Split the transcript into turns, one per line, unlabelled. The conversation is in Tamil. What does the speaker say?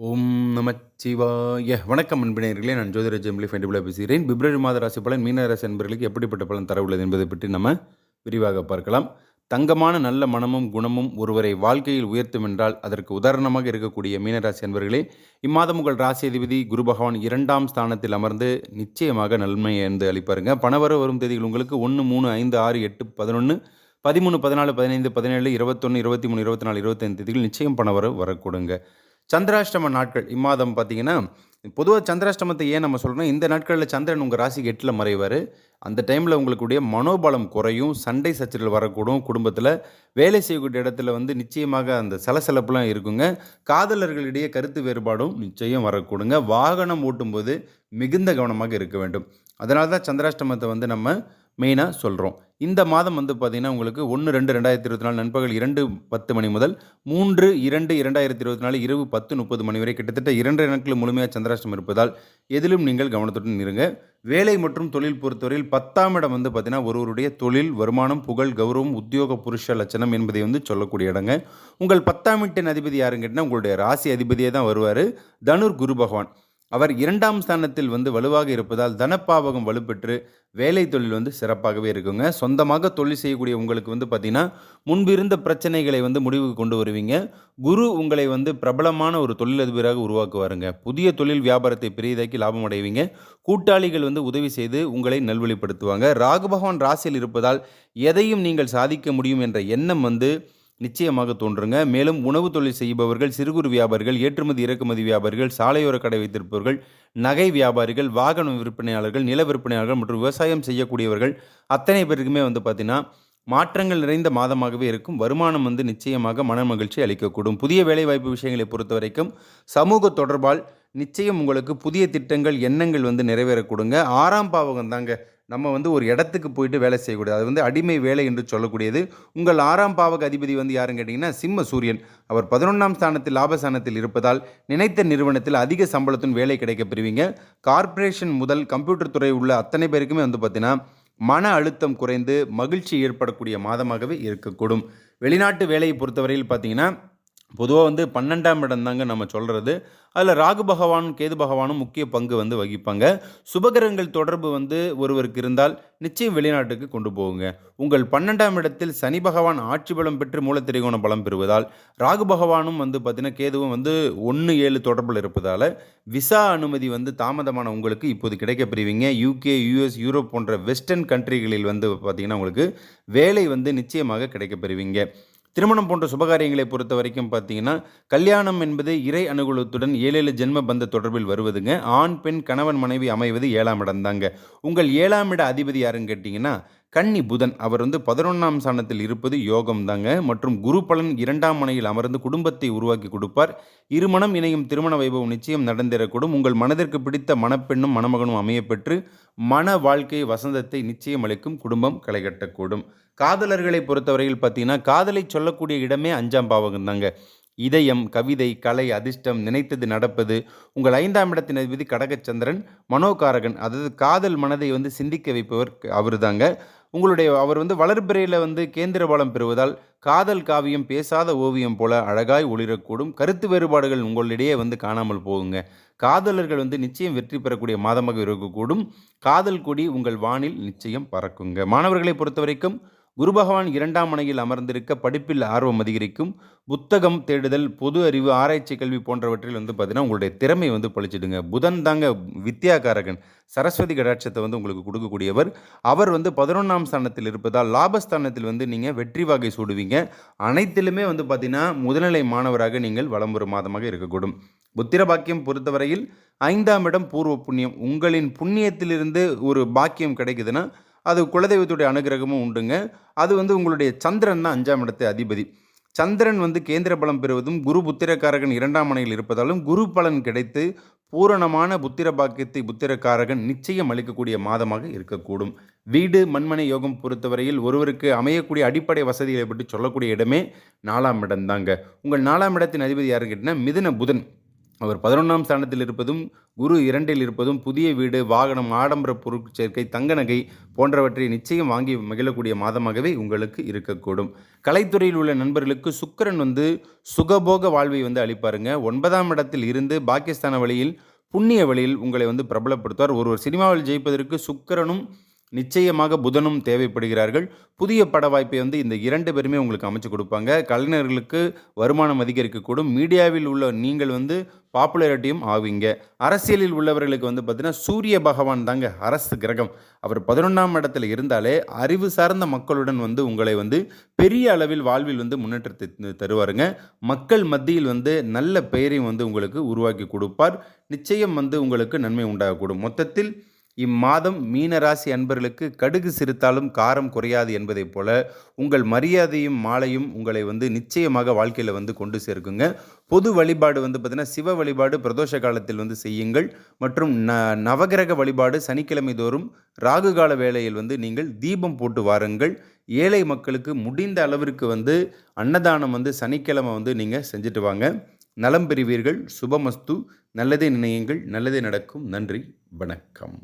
ஓம் நமச்சிவாய வணக்கம் அன்பினர்களே நான் ஜோதிர ஜெமிலி ஃபெண்டிபிளா பேசுகிறேன். பிப்ரவரி மாத ராசி பலன் மீனராசி ராசி எப்படிப்பட்ட பலன் தர உள்ளது என்பதை பற்றி நம்ம விரிவாக பார்க்கலாம். தங்கமான நல்ல மனமும் குணமும் ஒருவரை வாழ்க்கையில் உயர்த்தும் என்றால் அதற்கு உதாரணமாக இருக்கக்கூடிய மீனராசி என்பவர்களே இம்மாதம் உங்கள் ராசி அதிபதி குரு பகவான் இரண்டாம் ஸ்தானத்தில் அமர்ந்து நிச்சயமாக நன்மை என்று அளிப்பாருங்க. பணவர வரும் தேதிகள் உங்களுக்கு ஒன்று மூணு ஐந்து ஆறு எட்டு பதினொன்று பதிமூணு பதினாலு பதினைந்து பதினேழு இருபத்தொன்று இருபத்தி மூணு இருபத்தி நாலு இருபத்தைந்து தேதிகள் நிச்சயம் பணவர வரக்கூடுங்க. சந்திராஷ்டம நாட்கள். இம்மாதம் பார்த்தீங்கன்னா பொதுவாக சந்திராஷ்டமத்தை ஏன் நம்ம சொல்கிறோம் இந்த நாட்களில் சந்திரன் உங்கள் ராசிக்கு எட்டில் மறைவார். அந்த டைமில் உங்களுக்குடைய மனோபலம் குறையும் சண்டை சச்சரவு வரக்கூடும். குடும்பத்தில் வேலை செய்யக்கூடிய இடத்துல வந்து நிச்சயமாக அந்த சலசலப்புலாம் இருக்குங்க. காதலர்களிடையே கருத்து வேறுபாடும் நிச்சயம் வரக்கூடுங்க. வாகனம் ஓட்டும்போது மிகுந்த கவனமாக இருக்க வேண்டும். அதனால தான் சந்திராஷ்டமத்தை வந்து நம்ம மெயினாக சொல்கிறோம் இந்த மாதம் வந்து பார்த்திங்கன்னா உங்களுக்கு ஒன்று ரெண்டு ரெண்டாயிரத்தி இருபத்தி நாலு நண்பகல் இரண்டு பத்து மணி முதல் மூன்று இரண்டு இரண்டாயிரத்தி இருபத்தி நாலு இரவு பத்து முப்பது மணி வரை கிட்டத்தட்ட இரண்டு நாட்கள் முழுமையாக சந்திராஷ்டம் இருப்பதால் எதிலும் நீங்கள் கவனத்துடன் இருங்க. வேலை மற்றும் தொழில் பொறுத்தவரையில் பத்தாம் இடம் வந்து பார்த்திங்கன்னா ஒருவருடைய தொழில் வருமானம் புகழ் கௌரவம் உத்தியோக புருஷ லட்சணம் என்பதை வந்து சொல்லக்கூடிய இடங்க. உங்கள் பத்தாம் வீட்டின் அதிபதி யாருன்னு கேட்டால் உங்களுடைய ராசி அதிபதியே தான் வருவார். தனுர் குரு பகவான். அவர் இரண்டாம் ஸ்தானத்தில் வந்து வலுவாக இருப்பதால் தனப்பாவகம் வலுப்பெற்று வேலை தொழில் வந்து சிறப்பாகவே இருக்குங்க. சொந்தமாக தொழில் செய்யக்கூடிய உங்களுக்கு வந்து பார்த்திங்கன்னா முன்பிருந்த பிரச்சனைகளை வந்து முடிவுக்கு கொண்டு வருவீங்க. குரு உங்களை வந்து பிரபலமான ஒரு தொழிலதிபராக உருவாக்குவாருங்க. புதிய தொழில் வியாபாரத்தை பெரியதாக்கி லாபம் அடைவீங்க. கூட்டாளிகள் வந்து உதவி செய்து உங்களை நல்வழிப்படுத்துவாங்க. ராகு பகவான் ராசியில் இருப்பதால் எதையும் நீங்கள் சாதிக்க முடியும் என்ற எண்ணம் வந்து நிச்சயமாக தோன்றுங்க. மேலும் உணவு தொழில் செய்பவர்கள் சிறு குறு வியாபாரிகள் ஏற்றுமதி இறக்குமதி வியாபாரிகள் சாலையோர கடை வைத்திருப்பவர்கள் நகை வியாபாரிகள் வாகன விற்பனையாளர்கள் நில விற்பனையாளர்கள் மற்றும் விவசாயம் செய்யக்கூடியவர்கள் அத்தனை பேருக்குமே வந்து பார்த்திங்கன்னா மாற்றங்கள் நிறைந்த மாதமாகவே இருக்கும். வருமானம் வந்து நிச்சயமாக மன மகிழ்ச்சி அளிக்கக்கூடும். புதிய வேலைவாய்ப்பு விஷயங்களை பொறுத்த வரைக்கும் சமூக தொடர்பால் நிச்சயம் உங்களுக்கு புதிய திட்டங்கள் எண்ணங்கள் வந்து நிறைவேறக்கூடுங்க ஆறாம் பாவகம் தாங்க நம்ம வந்து ஒரு இடத்துக்கு போயிட்டு வேலை செய்யக்கூடாது அது வந்து அடிமை வேலை என்று சொல்லக்கூடியது. உங்கள் ஆறாம் பாவக அதிபதி வந்து யாருன்னு கேட்டிங்கன்னா சிம்ம சூரியன். அவர் பதினொன்றாம் ஸ்தானத்தில் லாபஸ்தானத்தில் இருப்பதால் நினைத்த நிறுவனத்தில் அதிக சம்பளத்துடன் வேலை கிடைக்க பெறுவீங்க. கார்ப்பரேஷன் முதல் கம்ப்யூட்டர் துறை உள்ள அத்தனை பேருக்குமே வந்து பார்த்தீங்கன்னா மன அழுத்தம் குறைந்து மகிழ்ச்சி ஏற்படக்கூடிய மாதமாகவே இருக்கக்கூடும். வெளிநாட்டு வேலையை பொறுத்தவரையில் பார்த்தீங்கன்னா பொதுவாக வந்து பன்னெண்டாம் இடம் தாங்க நம்ம சொல்கிறது அதில் ராகு பகவான் கேது பகவானும் முக்கிய பங்கு வந்து வகிப்பாங்க. சுபகிரகங்கள் தொடர்பு வந்து ஒருவருக்கு இருந்தால் நிச்சயம் வெளிநாட்டுக்கு கொண்டு போகுங்க. உங்கள் பன்னெண்டாம் இடத்தில் சனி பகவான் ஆட்சி பலம் பெற்று மூலத்திரிகோண பலம் பெறுவதால் ராகு பகவானும் வந்து பார்த்தீங்கன்னா கேதுவும் வந்து ஒன்று ஏழு தொடர்பில் இருப்பதால் விசா அனுமதி வந்து தாமதமான உங்களுக்கு இப்போது கிடைக்க பெறுவீங்க. யூகே யூஎஸ் யூரோப் போன்ற வெஸ்டர்ன் கண்ட்ரிகளில் வந்து பார்த்திங்கன்னா உங்களுக்கு வேலை வந்து நிச்சயமாக கிடைக்க பெறுவீங்க. திருமணம் போன்ற சுபகாரியங்களை பொறுத்த வரைக்கும் பார்த்தீங்கன்னா கல்யாணம் என்பது இறை அனுகூலத்துடன் ஏழேழு ஜென்ம பந்த தொடர்பில் வருவதுங்க. ஆண் பெண் கணவன் மனைவி அமைவது ஏழாம் இடம் தாங்க. உங்கள் ஏழாம் இட அதிபதி யாருன்னு கேட்டிங்கன்னா கன்னி புதன் அவர் வந்து பதினொன்றாம் ஸ்தானத்தில் இருப்பது யோகம் தாங்க. மற்றும் குரு பலன் இரண்டாம் மனையில் அமர்ந்து குடும்பத்தை உருவாக்கி கொடுப்பார். இருமணம் இணையும் திருமண வைபவம் நிச்சயம் நடந்தேறக்கூடும் உங்கள் மனதிற்கு பிடித்த மணப்பெண்ணும் மணமகனும் அமையப்பெற்று மன வாழ்க்கை வசந்தத்தை நிச்சயம் அளிக்கும் குடும்பம் களைகட்டக்கூடும். காதலர்களை பொறுத்தவரையில் பார்த்தீங்கன்னா காதலை சொல்லக்கூடிய இடமே அஞ்சாம் பாவகம் தாங்க. இதயம் கவிதை கலை அதிர்ஷ்டம் நினைத்தது நடப்பது. உங்கள் ஐந்தாம் இடத்தின் அதிபதி கடகச்சந்திரன் மனோகாரகன் அதாவது காதல் மனதை வந்து சிந்திக்க வைப்பவர் அவர் தாங்க உங்களுடைய அவர் வந்து வளர்பிறையில் வந்து கேந்திர பலம் பெறுவதால் காதல் காவியம் பேசாத ஓவியம் போல அழகாய் ஒளிரக்கூடும். கருத்து வேறுபாடுகள் உங்களிடையே வந்து காணாமல் போகுங்க. காதலர்கள் வந்து நிச்சயம் வெற்றி பெறக்கூடிய மாதமாக இருக்கக்கூடும். காதல் கொடி உங்கள் வானில் நிச்சயம் பறக்குங்க. மாணவர்களை பொறுத்த வரைக்கும் குரு பகவான் இரண்டாம் மனையில் அமர்ந்திருக்க படிப்பில் ஆர்வம் அதிகரிக்கும். புத்தகம் தேடுதல் பொது அறிவு ஆராய்ச்சி கல்வி போன்றவற்றில் வந்து பார்த்தீங்கன்னா உங்களுடைய திறமை வந்து பழிச்சிடுங்க. புதன் தாங்க வித்யாகாரகன் சரஸ்வதி கடாட்சத்தை வந்து உங்களுக்கு கொடுக்கக்கூடியவர். அவர் வந்து பதினொன்றாம் ஸ்தானத்தில் இருப்பதால் லாபஸ்தானத்தில் வந்து நீங்கள் வெற்றி வகை சூடுவீங்க. அனைத்திலுமே வந்து பார்த்தீங்கன்னா முதல்நிலை மாணவராக நீங்கள் வலம் ஒரு மாதமாக இருக்கக்கூடும். புத்திர பாக்கியம் பொறுத்தவரையில் ஐந்தாம் இடம் பூர்வ புண்ணியம். உங்களின் புண்ணியத்திலிருந்து ஒரு பாக்கியம் கிடைக்குதுன்னா அது குலதெய்வத்துடைய அனுகிரகமும் உண்டுங்க. அது வந்து உங்களுடைய சந்திரன் தான் அஞ்சாம் இடத்தை அதிபதி. சந்திரன் வந்து கேந்திர பலம் பெறுவதும் குரு புத்திரக்காரகன் இரண்டாம் மனையில் இருப்பதாலும் குரு பலன் கிடைத்து பூரணமான புத்திர பாக்கியத்தை புத்திரக்காரகன் நிச்சயம் அளிக்கக்கூடிய மாதமாக இருக்கக்கூடும். வீடு மண்மனை யோகம் பொறுத்தவரையில் ஒருவருக்கு அமையக்கூடிய அடிப்படை வசதிகளை பற்றி சொல்லக்கூடிய இடமே நாலாம் இடம் தாங்க. உங்கள் நாலாம் இடத்தின் அதிபதி யாருன்னு கேட்டிங்கன்னா மிதுன புதன். அவர் பதினொன்றாம் ஸ்தானத்தில் இருப்பதும் குரு இரண்டில் இருப்பதும் புதிய வீடு வாகனம் ஆடம்பர பொருட்சேர்க்கை தங்க நகை போன்றவற்றை நிச்சயம் வாங்கி மகிழக்கூடிய மாதமாகவே உங்களுக்கு இருக்கக்கூடும். கலைத்துறையில் உள்ள நண்பர்களுக்கு சுக்கரன் வந்து சுகபோக வாழ்வை வந்து அளிப்பாருங்க. ஒன்பதாம் இடத்தில் இருந்து பாகிஸ்தான வழியில் புண்ணிய வழியில் உங்களை வந்து பிரபலப்படுத்துவார். ஒருவர் சினிமாவில் ஜெயிப்பதற்கு சுக்கரனும் நிச்சயமாக புதனும் தேவைப்படுகிறார்கள். புதிய பட வாய்ப்பை வந்து இந்த இரண்டு பேருமே உங்களுக்கு அமைச்சு கொடுப்பாங்க. கலைஞர்களுக்கு வருமானம் அதிகரிக்கக்கூடும். மீடியாவில் உள்ள நீங்கள் வந்து பாப்புலாரிட்டியும் ஆவீங்க. அரசியலில் உள்ளவர்களுக்கு வந்து பார்த்தீங்கன்னா சூரிய பகவான் தாங்க அரசு கிரகம். அவர் பதினொன்றாம் இடத்துல இருந்தாலே அறிவு சார்ந்த மக்களுடன் வந்து உங்களை வந்து பெரிய அளவில் வாழ்வில் வந்து முன்னேற்றத்தை தருவாருங்க. மக்கள் மத்தியில் வந்து நல்ல பெயரையும் வந்து உங்களுக்கு உருவாக்கி கொடுப்பார். நிச்சயம் வந்து உங்களுக்கு நன்மை உண்டாகக்கூடும். மொத்தத்தில் இம்மாதம் மீனராசி அன்பர்களுக்கு கடுகு சிரித்தாலும் காரம் குறையாது என்பதைப் போல உங்கள் மரியாதையும் மாலையும் உங்களை வந்து நிச்சயமாக வாழ்க்கையில் வந்து கொண்டு சேர்க்குங்க. பொது வழிபாடு வந்து பார்த்திங்கன்னா சிவ வழிபாடு பிரதோஷ காலத்தில் வந்து செய்யுங்கள். மற்றும் ந நவகிரக வழிபாடு சனிக்கிழமை தோறும் ராகு கால வேளையில் வந்து நீங்கள் தீபம் போட்டு வாருங்கள். ஏழை மக்களுக்கு முடிந்த அளவிற்கு வந்து அன்னதானம் வந்து சனிக்கிழமை வந்து நீங்கள் செஞ்சுட்டு வாங்க. நலம் பெறுவீர்கள். சுபமஸ்து. நல்லதே நினையுங்கள். நல்லதே நடக்கும். நன்றி. வணக்கம்.